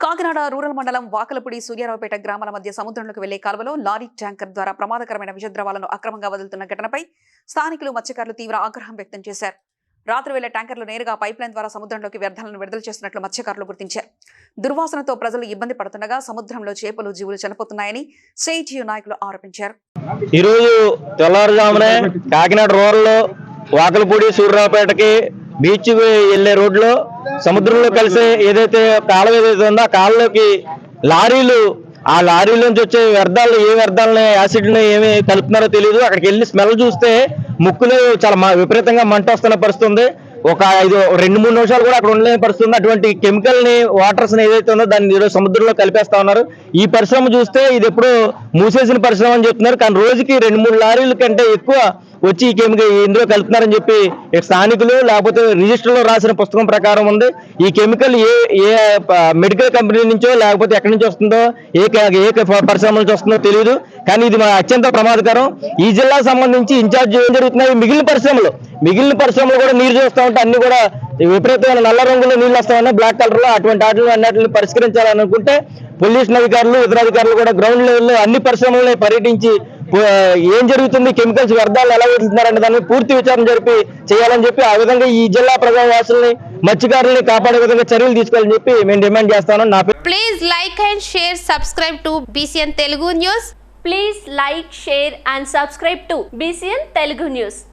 Kakinada rural మండలం వాకలపూడి సూర్యారావుపేట గ్రామాల మధ్య సముద్రంలోకి వెళ్ళే కాలువలో లారీ ట్యాంకర్ ద్వారా ప్రమాదకరమైన విషద్రవాలను అక్రమంగా వదులుతున్న ఘటనపై స్థానికులు మత్స్యకారులు తీవ్ర ఆగ్రహం వ్యక్తం చేశారు. రాత్రి వేళ ట్యాంకర్లు నేరుగా పైప్ లైన్ ద్వారా సముద్రంలోకి వ్యర్థాలను విడుదల చేస్తున్నట్లు మత్స్యకారులు గుర్తించారు. దుర్వాసనతో ప్రజలు ఇబ్బంది పడుతుండగా సముద్రంలో చేపలు జీవులు చనిపోతున్నాయని సిఐటియు నాయకులు ఆరోపించారు. ఈరోజు తెల్లవారుజామునే కాకినాడ రూరల్ వాకలపూడి సూర్యరావుపేటకి బీచ్ వెళ్ళే రోడ్లో సముద్రంలో కలిసే ఏదైతే కాలం ఏదైతే ఉందో ఆ కాలువలోకి లారీలు ఆ లారీల నుంచి వచ్చే వ్యర్థాలు ఏ వ్యర్థాలని యాసిడ్ని ఏమి కలుపుతున్నారో తెలియదు అక్కడికి వెళ్ళి స్మెల్ చూస్తే ముక్కులో చాలా మ- విపరీతంగా మంట వస్తున్న పరిస్థితి ఉంది. ఒక ఐదు రెండు మూడు నిమిషాలు కూడా అక్కడ ఉండలేని పరిస్థితి ఉంది. అటువంటి కెమికల్ని వాటర్స్ని ఏదైతే ఉందో దాన్ని ఈరోజు సముద్రంలో కలిపేస్తా ఉన్నారు. ఈ పరిశ్రమ చూస్తే ఇది ఎప్పుడు మూసేసిన పరిశ్రమ అని చెప్తున్నారు. కానీ రోజుకి రెండు మూడు లారీల కంటే ఎక్కువ వచ్చి ఈ కెమికల్ ఇందులో కలుపుతున్నారని చెప్పి స్థానికులు లేకపోతే రిజిస్టర్లో రాసిన పుస్తకం ప్రకారం ఉంది. ఈ కెమికల్ ఏ ఏ మెడికల్ కంపెనీ నుంచో లేకపోతే ఎక్కడి నుంచి వస్తుందో ఏ ఏ పరిశ్రమ నుంచి వస్తుందో తెలియదు కానీ ఇది అత్యంత ప్రమాదకరం. ఈ జిల్లాకు సంబంధించి ఇన్ఛార్జ్ ఏం జరుగుతున్నాయి? మిగిలిన పరిశ్రమలు. మిగిలిన పరిశ్రమలు కూడా నీరు చూస్తూ ఉంటే అన్ని కూడా విపరీతమైన నల్ల రంగులో నీళ్ళు వస్తా బ్లాక్ కలర్లో అటువంటి వాటిని అన్నిటిని పరిష్కరించాలని అనుకుంటే పొల్యూషన్ అధికారులు ఇతర అధికారులు కూడా గ్రౌండ్ లెవెల్లో అన్ని పరిశ్రమలను పర్యటించి ఏం జరుగుతుంది? కెమికల్స్ వ్యర్థాలు ఎలా వెళ్తున్నారనే దాని పూర్తి విచారణ జరిపి చేయాలని చెప్పి ఆ విధంగా ఈ జిల్లా ప్రజావాసుల్ని మత్స్యకారుల్ని కాపాడే విధంగా చర్యలు తీసుకోవాలని చెప్పి మేము డిమాండ్ చేస్తాను. నా please like and share subscribe to BCN Telugu news please like share and subscribe to BCN Telugu news